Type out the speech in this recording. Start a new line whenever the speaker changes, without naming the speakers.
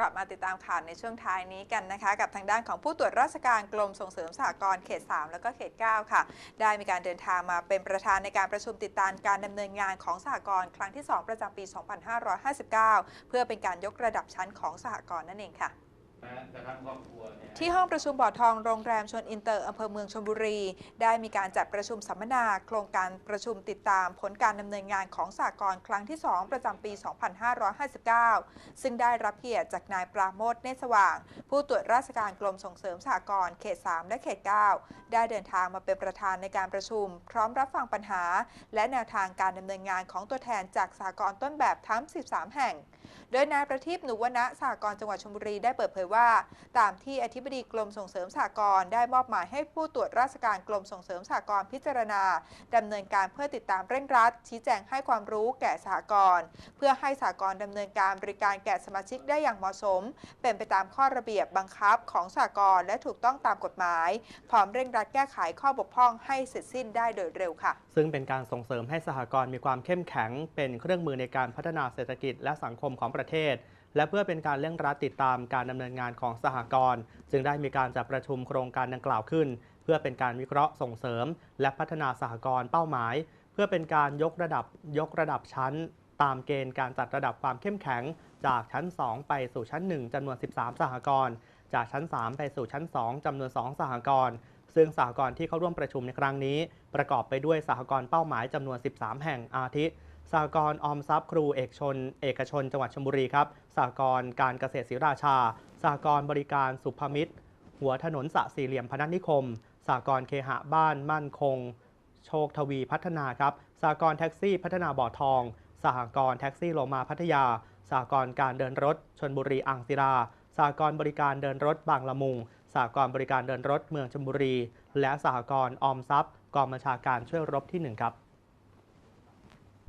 กลับมาติดตามข่าวในช่วงท้ายนี้กันนะคะ กับทางด้านของผู้ตรวจราชการกรมส่งเสริมสหกรณ์เขต 3 แล้วก็เขต 9 ค่ะ ได้มีการเดินทางมาเป็นประธานในการประชุมติดตามการดำเนินงานของสหกรณ์ครั้งที่ 2 ประจำปี 2559 เพื่อเป็นการยกระดับชั้นของสหกรณ์นั่นเองค่ะ
ที่
ห้องประชุมบ่อทองโรงแรมชนอินเตอร์อำเภอเมืองชลบุรี ได้มีการจัดประชุมสัมมนาโครงการประชุมติดตามผลการดำเนินงานของสากลครั้งที่ 2 ประจำปี 2559 ซึ่งได้รับเกียรติจากนายปราโมทเนสว่าง ผู้ตรวจราชการกรมส่งเสริมสหกรณ์เขต 3 และเขต 9 ได้เดินทางมาเป็นประธานในการประชุม พร้อมรับฟังปัญหา และแนวทางการดำเนินงานของตัวแทนจากสหกรณ์ต้นแบบทั้ง 13 แห่ง โดยนายประทีปหนุวนะสหกรณ์จังหวัดชลบุรีได้เปิดเผยว่า ตามที่อธิบดีกรมส่งเสริมสหกรณ์ได้มอบหมายให้ผู้ตรวจราชการกรมส่งเสริมสหกรณ์พิจารณาดำเนินการเพื่อติดตามเร่งรัด ชี้แจงให้ความรู้แก่สหกรณ์เพื่อให้สหกรณ์ดำเนินการบริการแก่สมาชิกได้อย่างเหมาะสม เป็นไปตามข้อระเบียบบังคับของสหกรณ์และถูกต้องตามกฎหมาย พร้อมเร่งรัดแก้ไขข้อบกพร่องให้เสร็จสิ้นได้โดยเร็วค่ะ
ซึ่งเป็นการส่งเสริมให้สหกรณ์มีความเข้มแข็ง เป็นเครื่องมือในการพัฒนาเศรษฐกิจและสังคมของประเทศ และเพื่อเป็นการเร่งรัดติดตามการดำเนินงานงานของสหกรณ์จึงได้มีการจัดประชุมโครงการดังกล่าวขึ้น เพื่อเป็นการวิเคราะห์ส่งเสริม และพัฒนาสหกรณ์เป้าหมาย เพื่อเป็นการยกระดับยกระดับชั้น ตามเกณฑ์การจัดระดับความเข้มแข็ง จากชั้น 2 ไปสู่ชั้น 1จำนวน 13 สหกรณ์จากชั้น 3 ไปสู่ชั้น 2จำนวน 2 สหกรณ์ซึ่งสหกรณ์ที่เข้าร่วมประชุมในครั้งนี้ ประกอบไปด้วยสหกรณ์เป้าหมายจำนวน 13 แห่งอาทิ สหกรออมทรัพย์ครูเอกชน เอกชนจังหวัดชลบุรีครับสหกรการเกษตรศรีราชาสหกรบริการสุภมิตร หัวถนนสะสี่เหลี่ยมพนัสนิคมสหกรเคหะบ้านมั่นคง โชคทวีพัฒนาครับสหกรแท็กซี่พัฒนาบ่อทองสหกรณ์แท็กซี่โลมาพัทยาสหกรการเดินรถชนบุรีอ่างศิลาสหกรบริการเดินรถบางละมุงสหกรบริการเดินรถเมืองชลบุรี และสหกรณ์ออมทรัพย์กองบัญชาการช่วยรบที่หนึ่งครับ